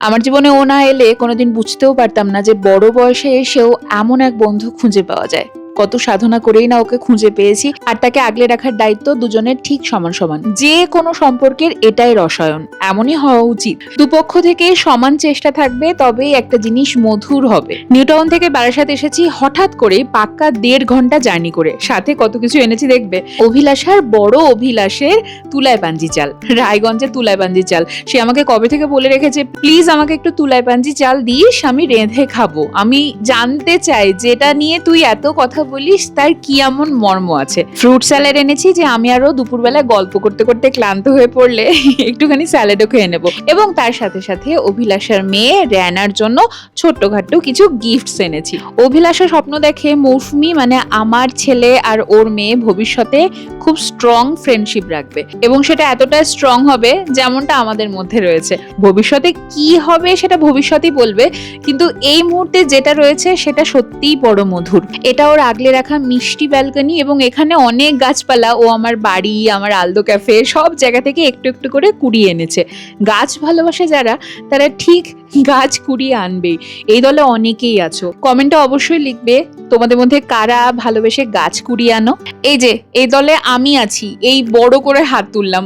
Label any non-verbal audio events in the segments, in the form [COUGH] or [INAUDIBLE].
আমার জীবনে ও না এলে কোনোদিন বুঝতেও পারতাম না যে বড় বয়সে এসেও এমন এক বন্ধু খুঁজে পাওয়া যায়। কত সাধনা করেই না ওকে খুঁজে পেয়েছি আর তাকে আগলে রাখার দায়িত্ব দুজনের ঠিক সমান সমান। যে কোনো সম্পর্কের এটাই রসায়ন, এমনই হওয়া উচিত। দুপক্ষ থেকে সমান চেষ্টা থাকবে, তবেই একটা জিনিস মধুর হবে। নিউটাউন থেকে বারাসাত এসেছি, হঠাৎ করে পাক্কা দেড় ঘণ্টা জার্নি করে। সাথে কত কিছু এনেছি দেখবে। অভিলাষার বড় অভিলাষের তুলায় পাঞ্জি চাল, রায়গঞ্জের তুলায় পাঞ্জি চাল। সে আমাকে কবে থেকে বলে রেখেছে, প্লিজ আমাকে একটু তুলায় পাঞ্জি চাল দিস, আমি রেঁধে খাব। আমি জানতে চাই, যেটা নিয়ে তুই এত কথা বলিস, তার কি এমন মর্ম আছে? ফ্রুট স্যালাড এনেছি যে আমি আরও দুপুরবেলা গল্প করতে করতে ক্লান্ত হয়ে পড়লে [LAUGHS] একটুখানি স্যালাডও খেয়ে নেব। এবং তার সাথে সাথে অভিলাষার মেয়ে র্যানার জন্য ছোট্টখাট্ট কিছু গিফটস এনেছি। অভিলাষা স্বপ্ন দেখে মৌসুমি মানে আমার ছেলে আর ওর মেয়ে ভবিষ্যতে খুব স্ট্রং ফ্রেন্ডশিপ রাখবে। এবং সেটা এতটা স্ট্রং হবে যেমনটা আমাদের মধ্যে রয়েছে। ভবিষ্যতে কি হবে সেটা ভবিষ্যতই বলবে, কিন্তু এই মুহূর্তে যেটা রয়েছে সেটা সত্যিই বড় মধুর। এটা ওর আগলে রাখা মিষ্টি ব্যালকনি এবং এখানে অনেক গাছপালা, ও আমার বাড়ি, আমার আলদো ক্যাফে সব জায়গা থেকে একটু একটু করে কুড়িয়ে এনেছে। গাছ ভালোবাসে যারা, তারা ঠিক গাছ কুড়িয়ে আনবেই। এই দলে অনেকেই আছো। কমেন্টে অবশ্যই লিখবে তোমাদের মধ্যে কারা ভালোবেসে গাছ কুড়িয়ে আনো। এই যে, এই দলে আমি আছি, এই বড় করে হাত তুললাম।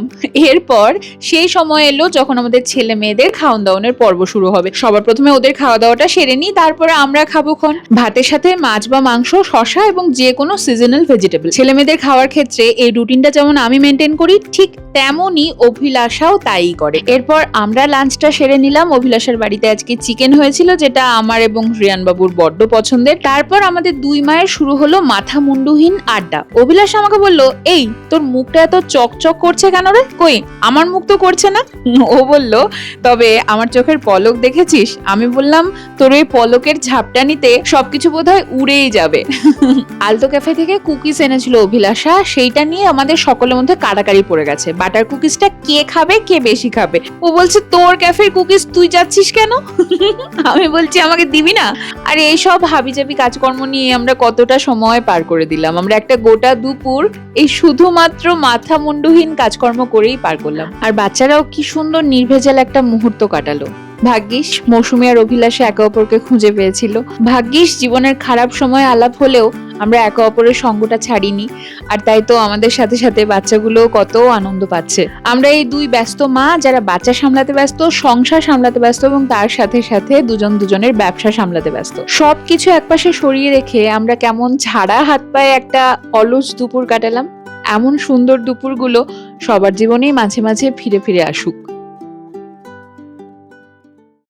এরপর সেই সময় এলো যখন আমাদের ছেলে মেয়েদের খাওয়ান দাওয়ানোর পর্ব শুরু হবে। সবার প্রথমে ওদের খাওয়া দাওয়াটা সেরে নিই, তারপরে আমরা খাব খন। ভাতের সাথে মাছ বা মাংস শশা এবং যে কোনো সিজনাল ভেজিটেবল ছেলে মেয়েদের খাওয়ার ক্ষেত্রে এই রুটিনটা যেমন আমি মেনটেন করি, ঠিক তেমনই অভিলাষাও তাই করে। এরপর আমরা লাঞ্চটা সেরে নিলাম। অভিলাষার বাড়িতে আজকে চিকেন হয়েছিল, যেটা আমার এবং রিয়ানবাবুর বড্ড পছন্দের। তারপর আমাদের দুই মায়ের শুরু হলো মাথা মুন্ডুহীন আড্ডা। অভিলাষ আমাকে বলল, এই, তোর মুখটা এত চকচক করছে কেন রে? কই, আমার মুখ তো করছে না? ও বলল, তবে আমার চোখের পলক দেখেছিস? আমি বললাম, তোর ওই পলকের ঝাপটা নিতে সবকিছু বোধহয় উড়েই যাবে। আলতো ক্যাফে থেকে কুকিজ এনেছিল অভিলাষা। সেইটা নিয়ে আমাদের সকলের মধ্যে কাড়াকাড়ি পড়ে গেছে। বাটার কুকিজটা কে খাবে, কে বেশি খাবে? ও বলছে, তোর ক্যাফের কুকিজ তুই যাচ্ছিস কেন? [LAUGHS] আমি বলছি, আমাকে দিবি না? আর এইসব হাবিজাবি কাজকর্ম নিয়ে আমরা কতটা সময় পার করে দিলাম। আমরা একটা গোটা দুপুর এই শুধুমাত্র মাথা মুন্ডুহীন কাজকর্ম করেই পার করলাম। আর বাচ্চারাও কি সুন্দর নির্ভেজাল একটা মুহূর্ত কাটালো। ভাগ্যিস মৌসুমী আর অভিলাষে একে অপরকে খুঁজে পেয়েছিল। ভাগ্যিস জীবনের খারাপ সময় আলাপ হলেও আমরা একে অপরের সঙ্গটা ছাড়িনি, আর তাই তো আমাদের সাথে সাথে বাচ্চাগুলো কত আনন্দ পাচ্ছে। আমরা এই দুই ব্যস্ত মা যারা বাচ্চা সামলাতে ব্যস্ত, সংসার সামলাতে ব্যস্ত এবং তার সাথে সাথে দুজন দুজনের ব্যবসা সামলাতে ব্যস্ত। সব সবকিছু একপাশে সরিয়ে রেখে আমরা কেমন ঝাড়া হাত পায়ে একটা অলস দুপুর কাটালাম, এমন সুন্দর দুপুরগুলো সবার জীবনেই মাঝে মাঝে ফিরে ফিরে আসুক।